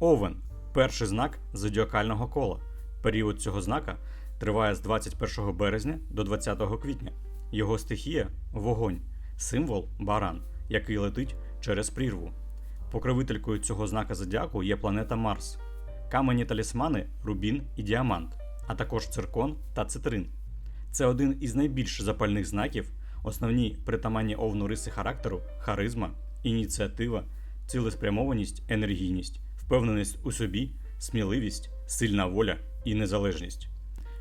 Овен перший знак зодіакального кола. Період цього знака триває з 21 березня до 20 квітня. Його стихія вогонь, символ баран, який летить через прірву. Покровителькою цього знака зодіаку є планета Марс. Камені талісмани рубін і діамант, а також циркон та цитрин. Це один із найбільш запальних знаків, основні притаманні овну риси характеру, харизма, ініціатива, цілеспрямованість, енергійність, впевненість у собі, сміливість, сильна воля і незалежність.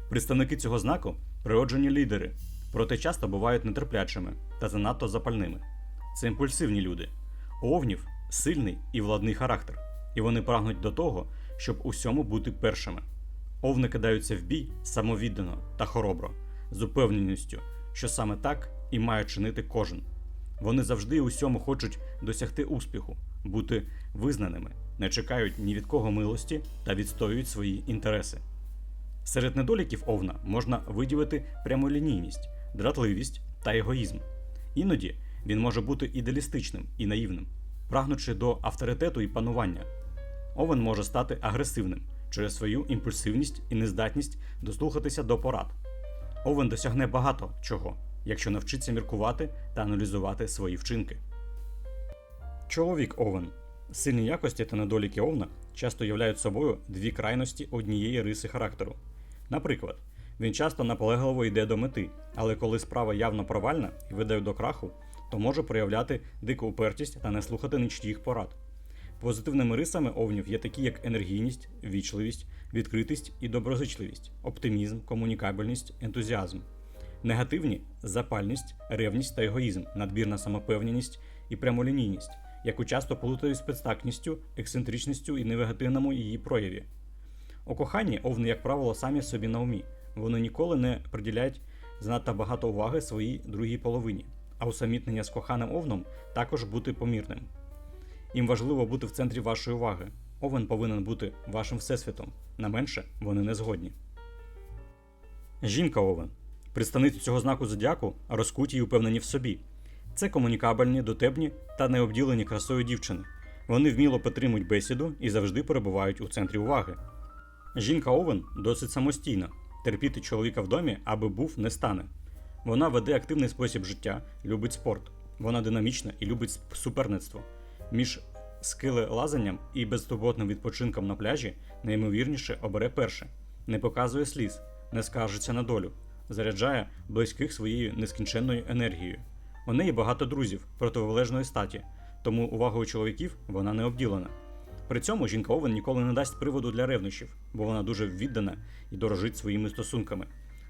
Представники цього знаку природжені лідери, проте часто бувають нетерплячими та занадто запальними. Це імпульсивні люди. У овнів сильний і владний характер, і вони прагнуть до того, щоб усьому бути першими. Овни кидаються в бій самовіддано та хоробро, з упевненістю, що саме так і має чинити кожен. Вони завжди усьому хочуть досягти успіху, бути визнаними, не чекають ні від кого милості та відстоюють свої інтереси. Серед недоліків овна можна виділити прямолінійність, дратливість та егоїзм. Іноді він може бути ідеалістичним і наївним, прагнучи до авторитету і панування. Овен може стати агресивним через свою імпульсивність і нездатність дослухатися до порад. Овен досягне багато чого, якщо навчиться міркувати та аналізувати свої вчинки. Чоловік Овен. Сильні якості та недоліки Овна часто являють собою дві крайності однієї риси характеру. Наприклад, він часто наполегливо йде до мети, але коли справа явно провальна і веде до краху, то може проявляти дику упертість та не слухати нічиїх порад. Позитивними рисами овнів є такі, як енергійність, вічливість, відкритість і доброзичливість, оптимізм, комунікабельність, ентузіазм. Негативні запальність, ревність та егоїзм, надбірна самопевненість і прямолінійність, яку часто плутають з підстакністю, ексцентричністю і негативному її прояві. У коханні овни, як правило, самі собі на умі. Вони ніколи не приділяють занадто багато уваги своїй другій половині, а усамітнення з коханим овном також бути помірним. Їм важливо бути в центрі вашої уваги. Овен повинен бути вашим всесвітом. На менше вони не згодні. Жінка Овен. Представниці цього знаку зодіаку розкуті й упевнені в собі. Це комунікабельні, дотепні та необділені красою дівчини. Вони вміло підтримують бесіду і завжди перебувають у центрі уваги. Жінка Овен досить самостійна. Терпіти чоловіка в домі, аби був, не стане. Вона веде активний спосіб життя, любить спорт. Вона динамічна і любить суперництво. Між скелелазанням і безтурботним відпочинком на пляжі найімовірніше обере перше, не показує сліз, не скаржиться на долю, заряджає близьких своєю нескінченною енергією. У неї багато друзів противолежної статі, тому увагою чоловіків вона не обділена. При цьому жінка Овен ніколи не дасть приводу для ревнощів, бо вона дуже віддана і дорожить своїми стосунками.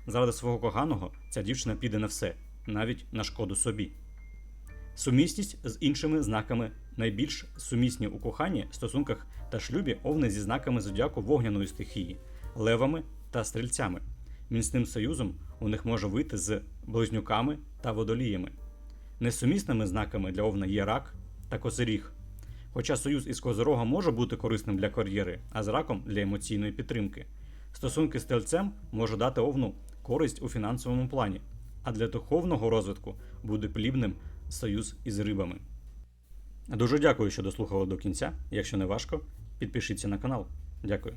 Заради свого коханого ця дівчина піде на все, навіть на шкоду собі. Сумісність з іншими знаками найбільш сумісні у коханні, стосунках та шлюбі овни зі знаками зодіаку вогняної стихії, левами та стрільцями. Міцним союзом у них може вийти з близнюками та водоліями. Несумісними знаками для овна є рак та козиріг. Хоча союз із козирогом може бути корисним для кар'єри, а з раком для емоційної підтримки. Стосунки з тельцем може дати овну користь у фінансовому плані, а для духовного розвитку буде плідним союз із рибами. Дуже дякую, що дослухали до кінця. Якщо не важко, підпишіться на канал. Дякую.